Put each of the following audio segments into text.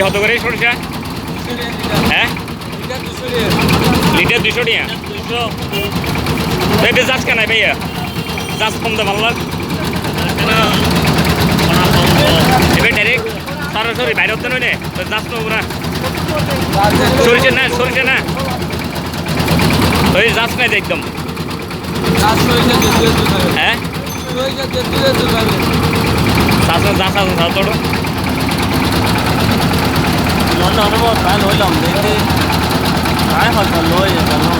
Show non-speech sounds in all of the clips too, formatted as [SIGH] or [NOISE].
KG কত করে সরিষা? হ্যাঁ? লিটার দুশো টিয়া এটা যাচ কেন ভাইয়া? যাচ কম দাম আল্লাহ এবার ডাইরেক্ট সরাসরি বাইরে হতে নয় যাচ নেব না সরিষা না সরিষা না। ওই যাচ নাই একদম। হ্যাঁ? যাচ যাচ আছে যাচ তোর নন্দ অনুভব তাই লৈ ল'ম দেখি তাই হয়তো লৈ জানো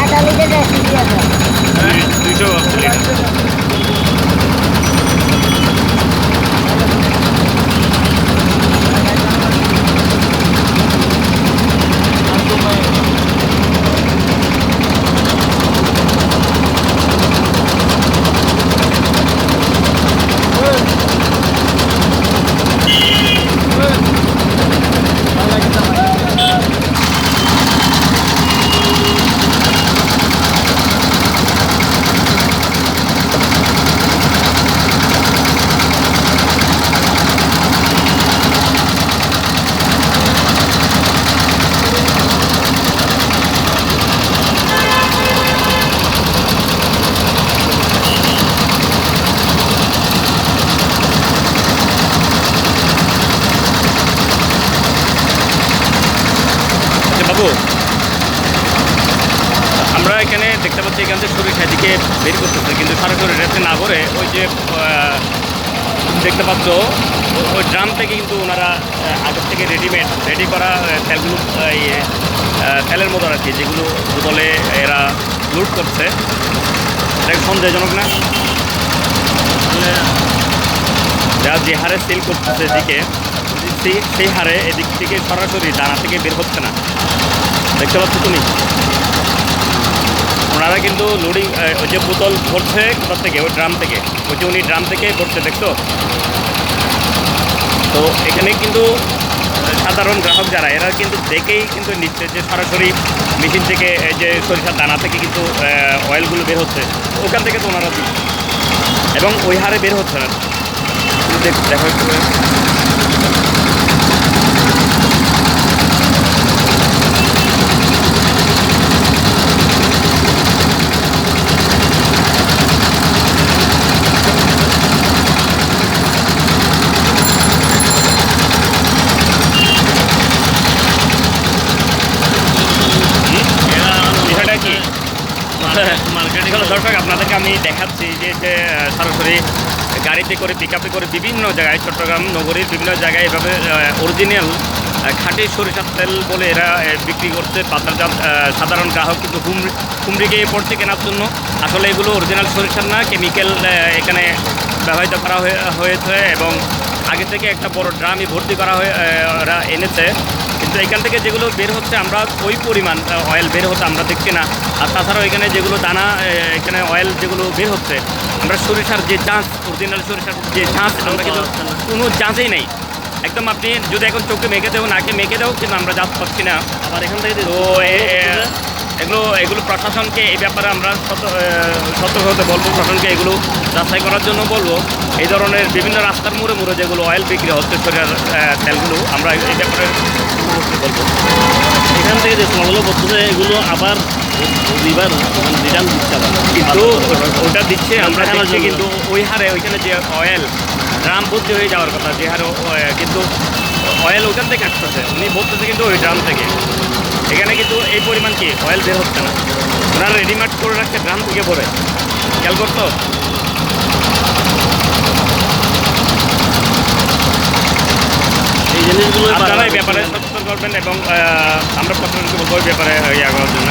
আধা লিটার রেসিপি আছে দুইশো লিটার আচ্ছা, বাবু আমরা এখানে দেখতে পাচ্ছি এখান থেকে সরিষা দিকে বের করতেছে। কিন্তু সরাসরি রেসে না করে ওই যে দেখতে পাচ্ছ ওই ড্রাম থেকে কিন্তু ওনারা আগের থেকে রেডিমেড রেডি করা তেলগুলো তেলের মতো আর কি, যেগুলো বোতলে এরা লুট করছে। এটা সন্দেহজনক না? যা যে হারে সেল করতেছে এদিকে সেই সেই হারে এদিক থেকে সরাসরি দানা থেকে বের হচ্ছে না। দেখতে পাচ্ছ তুমি? ওনারা কিন্তু লোডিং ওই যে বোতল ভরছে কোথা থেকে? ওই ড্রাম থেকে। ওই যে উনি ড্রাম থেকে ভরছে দেখছ? তো এখানে কিন্তু সাধারণ গ্রাহক যারা, এরা কিন্তু দেখেই কিন্তু নিচ্ছে যে সরাসরি মেশিন থেকে এই যে সরিষার দানা থেকে কিন্তু অয়েলগুলো বের হচ্ছে। ওখান থেকে তো ওনারা দিচ্ছে। এবং ওই হারে বের হচ্ছে না। দেখো একটু করে। বিষয়টা কি [LAUGHS] এখানে দর্শক আপনাদেরকে আমি দেখাচ্ছি যে সরাসরি গাড়িতে করে পিক আপে করে বিভিন্ন জায়গায় চট্টগ্রাম নগরীর বিভিন্ন জায়গায় এভাবে অরিজিনাল খাঁটি সরিষার তেল বলে এরা বিক্রি করছে পাতাজাত সাধারণ গ্রাহক কিন্তু হুমড়ি হুমড়ি গিয়ে পড়ছে কেনার জন্য। আসলে এগুলো অরিজিনাল সরিষার না কেমিক্যাল এখানে ব্যবহৃত করা হয়ে- হয়েছে এবং আগে থেকে একটা বড় ড্রামই ভর্তি করা হয়ে এনেছে। কিন্তু এখান থেকে যেগুলো বের হচ্ছে আমরা ওই পরিমাণ অয়েল বের হতে আমরা দেখছি না। আর তাছাড়াও এখানে যেগুলো দানা এখানে অয়েল যেগুলো বের হচ্ছে আমরা সরিষার যে চাঁচ অরিজিনাল সরিষার যে চাঁচ আমরা কিন্তু কোনো চাঁচেই নেই। একদম আপনি যদি এখন চোখে মেখে দেও নাকে মেখে দেও কিন্তু আমরা চাঁচ পাচ্ছি না। আবার এখান থেকে তো এ- এগুলো এগুলো প্রশাসনকে এই ব্যাপারে আমরা সত- সতর্ক হতে বলব প্রশাসনকে এগুলো যাচাই করার জন্য বলব। এই ধরনের বিভিন্ন রাস্তার মোড়ে মোড়ে যেগুলো অয়েল বিক্রি হচ্ছে তেলগুলো আমরা এই ব্যাপারে থেকে যে তোমাগুলো বলতেছে এগুলো আবার রিভার রিটার্ন দিচ্ছে কিন্তু ওটা দিচ্ছে আমরা দেখছি কিন্তু ওই হারে ওইখানে যে অয়েল ড্রাম ভর্তি হয়ে যাওয়ার কথা যে হারে কিন্তু অয়েল ওখান থেকে আসতেছে উনি বলতেছে কিন্তু ওই ড্রাম থেকে। এখানে কিন্তু এই পরিমাণ কি? অয়েল বের হচ্ছে না। ওনারা রেডিমেড করে রাখছে ড্রাম থেকে ভরে। খেয়াল করতো এই জিনিসগুলো আপনারা এই ব্যাপারে করবেন এবং আমরা প্রশাসনকে বলব ব্যাপারে ইয়া করার জন্য?